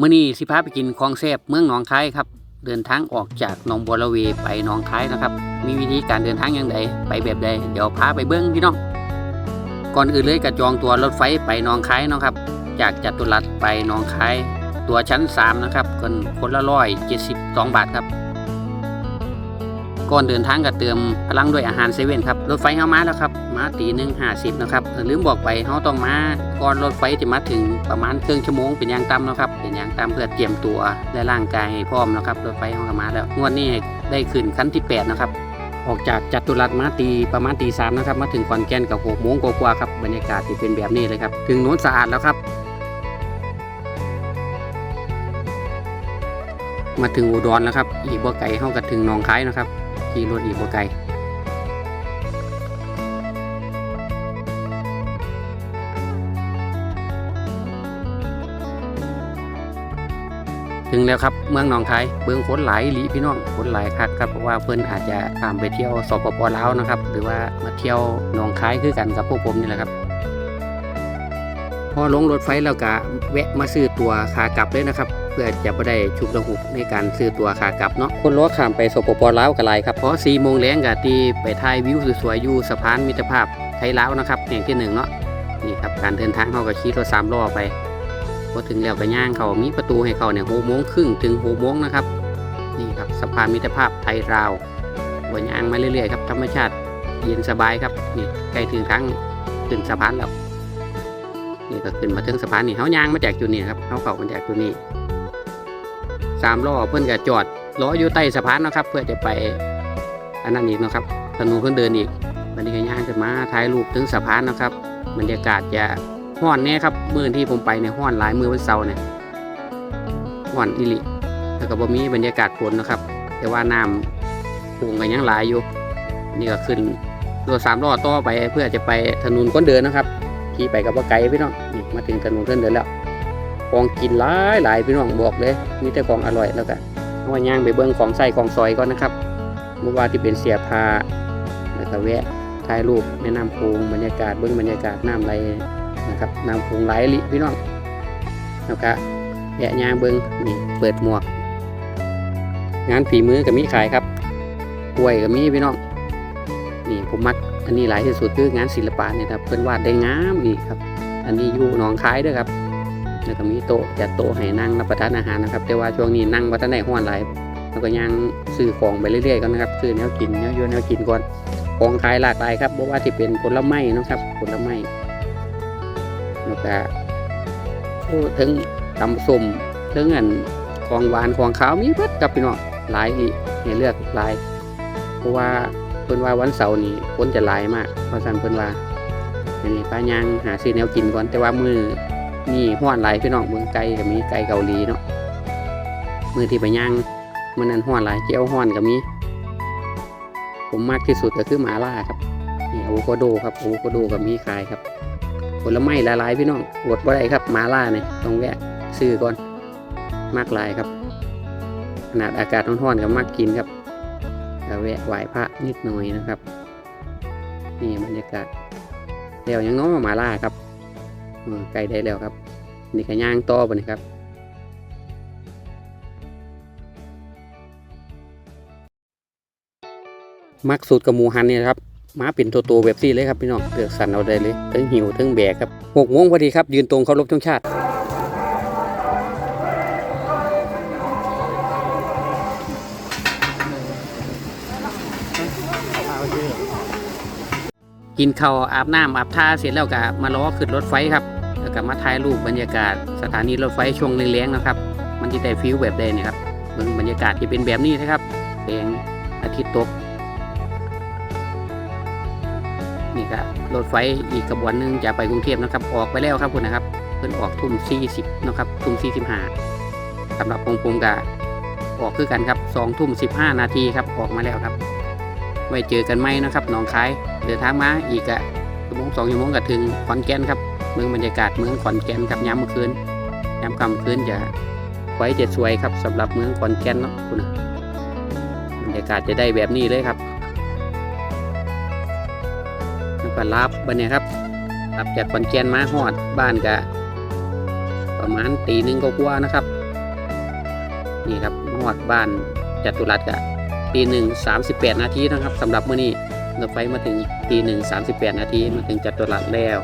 มื่อนี้สิพาไปกินของแซบเมืองหนองคายครับ เดินทางออกจากหนองบัวระเวไปหนองคายนะครับ มีวิธีการเดินทางอย่างไรไปแบบใดเดี๋ยวพาไปเบิ้งพี่น้องก่อนอื่นเลยกระจองตัวรถไฟไปหนองคายนะครับ จากจัตุรัสไปหนองคาย ตัวชั้น 3 นะครับคนคนละร้อยเจ็ดสิบสองบาทครับ ก่อนเดินทางก็เติมพลังด้วยอาหารเซเว่นครับรถไฟเข้ามาแล้วครับ มาตีหนึ่งห้าสิบนะครับลืมบอกไปเขาต้องมาก่อนรถไฟจะมาถึงประมาณครึ่งชั่วโมงเป็นอย่างต่ำนะครับเป็นอย่างต่ำเพื่อเตรียมตัวและร่างกายให้พร้อมนะครับรถไฟเขาก็มาแล้วงวดนี้ได้ขึ้นขั้นที่แปดนะครับออกจากจัตุรัสมาตีประมาณตีสามนะครับมาถึงขอนแก่นกับหกโมงกว่าครับบรรยากาศที่เป็นแบบนี้เลยครับถึงโน้นสะอาดแล้วครับ มาถึงอุดรแล้วครับอีกบ่ไก่เข้ากับถึงหนองคายนะครับขี่รถอีกบ่ไก่ ถึงแล้วครับเมืองหนองคายเบื้องคนหลายหลีพี่น้องคนหลายคักครับเพราะว่าเพิ่อนอาจจะตามไปเที่ยวสปปลาวนะครับ หรือว่ามาเที่ยวหนองคายคือกันกับพวกผมนี่แหละครับ พอลงรถไฟแล้วก็แวะมาซื้อตัวขากลับเลยนะครับ เพื่อจะไม่ได้ฉุกระหุกในการซื้อตัวขากลับเนาะคนรถข้ามไปสปปลาวกันหลยครับเพราะ4โมงแรงกะตีไปถ่ายวิวสวยๆอยู่สะพานมิตรภาพไทยลาวนะครับแห่งที่หนึ่งเนาะนี่ครับการเดินทางเขาก็ขี่รถสามล้อไป พอถึงแล้วก็ย่างเขามีประตูให้เขาเนี่ยหกโมงครึ่งถึงหกโมงนะครับ นี่ครับสะพานมิตรภาพไทยลาววนย่างมาเรื่อยๆครับธรรมชาติเย็นสบายครับนี่ใกล้ถึงทางขึ้นสะพานแล้วนี่ก็ขึ้นมาถึงสะพานนี่เขายางมาจากจุดนี้ครับเขาเข้ามาจากจุดนี้สามล้อเพื่อนก็จอดล้ออยู่ใต้สะพานนะครับ เพื่อจะไปอันนั้นอีกนะครับถนนเพื่อนเดินอีกวันนี้ก็ย่างขึ้นมาถ่ายรูปถึงสะพานนะครับบรรยากาศจะ ห้อนแน่ครับมือที่ผมไปเนี่ยห้อนหลายมือวันเสาร์เนี่ยห้อนอิลิแล้วก็บ่มีบรรยากาศฝนนะครับ แต่ว่าน้ำพุ่งกันยังหลายอยู่ นี่ก็ขึ้นรถสามล้อต่อไปเพื่อจะไปถนนคนเดินนะครับขี่ไปกับว่าไกลพี่น้องนี่มาถึงถนนเส้นเดินแล้วของกินหลายหลายพี่น้องบอกเลยมีแต่ของอร่อยแล้วกันว่าย่างไปเบิ้งของใส่ของซอยก่อนนะครับเมื่อวานที่เป็นเสียพาแล้วก็แวะถ่ายรูปแม่น้ำโขงบรรยากาศเบิ้งบรรยากาศน้ำไหล นะครับน้ำโขงไหลลิพี่น้องแล้วก็แวะยางเบิงนี่เปิดหมวก งานฝีมือกับมีขายครับกล้วยกับมีพี่น้องนี่ผมมักอันนี้หลายที่สุดคืองานศิลปะเนี่ยครับเพิ่อนวาดได้งามอีกครับ อันนี้อยู่หนองคายด้วยครับแล้วก็มีโต๊ะจัดโต๊ะให้นั่งรับประทานอาหารนะครับ แต่ว่าช่วงนี้นั่งวัฒนได้ห้อนหลายแล้วก็ยังซื้อของไปเรื่อยๆกันนะครับซื้อแนวกินแนวโยนแนวกินก่อนของขายหลากหลายครับเพราะว่าที่เป็นผลไม้นะครับผลไม้ แล้วก็โอ้ถึงตำส้มถึงอันของหวานของขาวมีเบิดกับพี่น้องหลายอีให้เลือกหลาย เพราะว่าเพิ่นว่าวันเสาร์นี้คนจะหลายมากเพราะฉะนั้นเพิ่นว่าอันนี้ป้าย่างหาซื้อแนวกินก่อนแต่ว่ามือนี่ห้อนหลายพี่น้องเมืองไก่ก็มีไก่เกาหลีเนาะมือที่ไปย่างมื้อนั้นห้อนหลายเจียวห้อนก็มี ผมมากที่สุดก็คือหมาล่าครับนี่อะโวคาโดครับอะโวคาโดก็มีขายครับ ลไม้หลายๆพี่น้องอดบ่ได้ครับมาล่าเนี่ยต้องแวะซื้อก่อนมากลายครับ ขนาดอากาศร้อนๆก็มากกินครับก็แวะไหว้พระนิดหน่อยนะครับ นี่บรรยากาศเดี๋ยวยังน้องมาล่าครับใกล้ได้แล้วครับ นี่ก็ย่างต่อไปนะครับมักสูตรกับหมูหันเนี่ยครับ มาเป็นตัวตัวๆแบบซี่เลยครับพี่น้องเลือกสรรเอาได้เลยทั้งหิวทั้งแบกครับหกโมงพอดีครับ ยืนตรงเคารพธงชาติกินข้าวอาบน้ำอาบท่าเสร็จแล้วก็มาล้อขึ้นรถไฟครับ แล้วก็มาถ่ายรูปบรรยากาศสถานีรถไฟช่วงแรงๆนะครับ มันจะได้ฟิลแบบใดเนี่ยครับเบิ่งบรรยากาศที่เป็นแบบนี้นะครับแสงอาทิตย์ตก นี่ก็รถไฟอีกกระบวนหนึ่งจะไปกรุงเทพนะครับ ออกไปแล้วครับคุณนะครับ เพิ่นออกทุ่ม40นะครับทุ่ม45สำหรับของผมก็ออกคือกันครับ2ทุ่ม15 นาทีครับออกมาแล้วครับ ไว้เจอกันไหมนะครับหนองคายเดินทางมาอีกอะชั่วโมงสองชั่วโมงก็ถึงขอนแก่นครับเมืองบรรยากาศเมืองขอนแก่นครับยามเมื่อคืนยามค่ำคืนจะไว้จะสวยครับสำหรับเมืองขอนแก่นเนาะคุณนะบรรยากาศจะได้แบบนี้เลยครับ แล้วก็รับบันเนี่ยครับรับจากขอนแก่นมาหอดบ้านกะประมาณตีหนึ่งก็กว่านะครับ นี่ครับหอดบ้านจัตุรัสกะตีหนึ่งสามสิบแปดนาทีนะครับสำหรับเมื่อนี้รถไฟมาถึงตีหนึ่งสามสิบแปดนาทีมาถึงจัตุรัสแล้ว